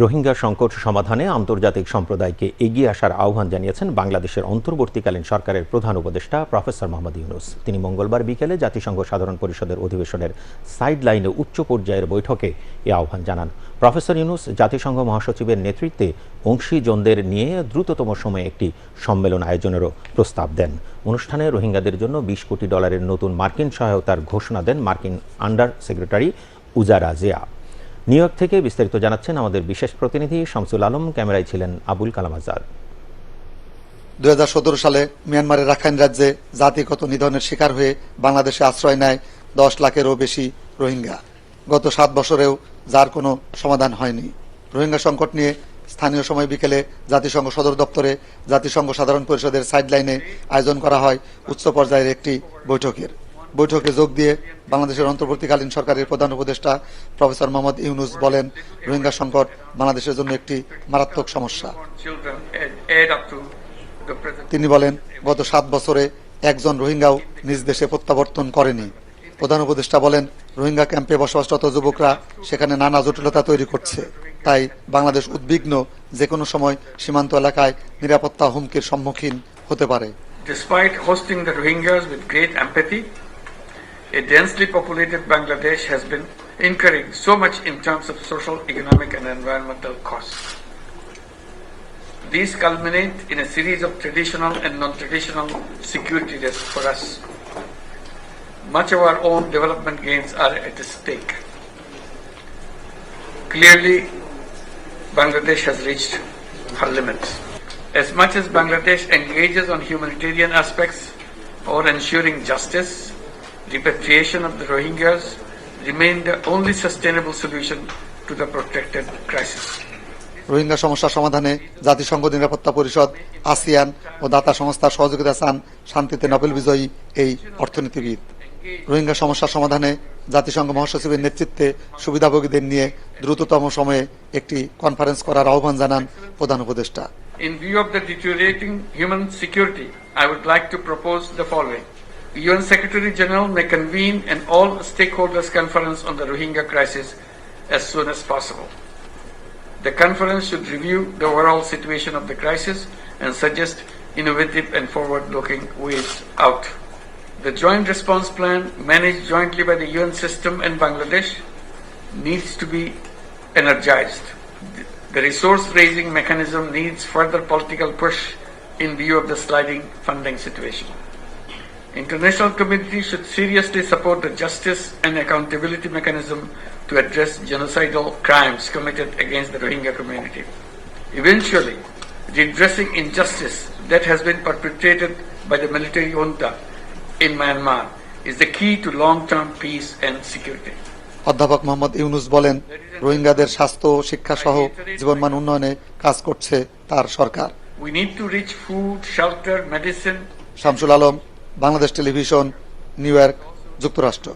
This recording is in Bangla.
রোহিঙ্গা সংকট সমাধানে আন্তর্জাতিক সম্প্রদায়কে এগিয়ে আসার আহ্বান জানিয়েছেন বাংলাদেশের অন্তর্বর্তীকালীন সরকারের প্রধান উপদেষ্টা প্রফেসর মোহাম্মদ ইউনুস। তিনি মঙ্গলবার বিকেলে জাতিসংঘ সাধারণ পরিষদের অধিবেশনের সাইড লাইনে উচ্চ পর্যায়ের বৈঠকে এ আহ্বান জানান। প্রফেসর ইউনুস জাতিসংঘ মহাসচিবের নেতৃত্বে অংশীজনদের নিয়ে দ্রুততম সময়ে একটি সম্মেলন আয়োজনেরও প্রস্তাব দেন। অনুষ্ঠানে রোহিঙ্গাদের জন্য বিশ কোটি ডলারের নতুন মার্কিন সহায়তার ঘোষণা দেন মার্কিন under secretary Uzra Zeya. New York থেকে বিস্তারিত জানাচ্ছেন আমাদের বিশেষ প্রতিনিধি শামসুল আলম, ক্যামেরায় ছিলেন আবুল কালাম আজাদ। দুই সালে মিয়ানমারের রাখাইন রাজ্যে জাতিগত নিধনের শিকার হয়ে বাংলাদেশে আশ্রয় নেয় দশ লাখেরও বেশি রোহিঙ্গা। গত সাত বছরেও যার কোনো সমাধান হয়নি। রোহিঙ্গা সংকট নিয়ে স্থানীয় সময় বিকেলে জাতিসংঘ সদর দপ্তরে জাতিসংঘ সাধারণ পরিষদের সাইডলাইনে আয়োজন করা হয় উচ্চ পর্যায়ের একটি বৈঠকের। বৈঠকে যোগ দিয়ে বাংলাদেশের অন্তর্বর্তীকালীন সরকারের প্রধান উপদেষ্টা প্রফেসর মোহাম্মদ ইউনুস বলেন রোহিঙ্গা সংকট বাংলাদেশের জন্য একটি মারাত্মক সমস্যা. তিনি বলেন গত সাত বছরে একজন রোহিঙ্গাও নিজ দেশে প্রত্যাবর্তন করেনি। প্রধান উপদেষ্টা বলেন রোহিঙ্গা ক্যাম্পে বসবাসরত যুবকরা সেখানে নানা জটিলতা তৈরি করছে। তাই বাংলাদেশ উদ্বিগ্ন যে কোনো সময় সীমান্ত এলাকায় নিরাপত্তা হুমকির সম্মুখীন হতে পারে। Despite hosting the Rohingyas with great empathy, a densely populated Bangladesh has been incurring so much in terms of social, economic, and environmental costs. These culminate in a series of traditional and non-traditional security risks for us. Much of our own development gains are at stake. Clearly, Bangladesh has reached her limits. As much as Bangladesh engages on humanitarian aspects or ensuring justice, repatriation of the Rohingyas remain the only sustainable solution to the protracted crisis. Rohingya সমস্যার সমাধানে জাতিসংঘ নিরাপত্তা পরিষদ আসিয়ান ও দাতা সংস্থার সহযোগিতা চান শান্তিতে নোবেল বিজয়ী এই অর্থনীতিবিদ। রোহিঙ্গা সমস্যার সমাধানে জাতিসংঘ মহাসচিবের নেতৃত্বে সুবিধাভোগীদের নিয়ে দ্রুততম সময়ে একটি কনফারেন্স করার আহ্বান জানান প্রধান উপদেষ্টা। In human security I like to propose the following UN Secretary General may convene an all stakeholders conference on the Rohingya crisis as soon as possible. The conference should review the overall situation of the crisis and suggest innovative and forward looking ways out. The joint response plan managed jointly by the UN system and Bangladesh needs to be energized. The resource raising mechanism needs further political push in view of the sliding funding situation. International community should seriously support the justice and accountability mechanism to address genocidal crimes committed against the Rohingya community. Eventually, redressing injustice that has been perpetrated by the military junta in Myanmar is the key to long-term peace and security. অধ্যাপক মোহাম্মদ ইউনুস বলেন রোহিঙ্গাদের স্বাস্থ্য শিক্ষা সহ জীবনমান উন্নয়নে কাজ করছে তার সরকার We need to reach food, shelter, medicine, Shamsul Alam Bangladesh television New York যুক্তরাষ্ট্র।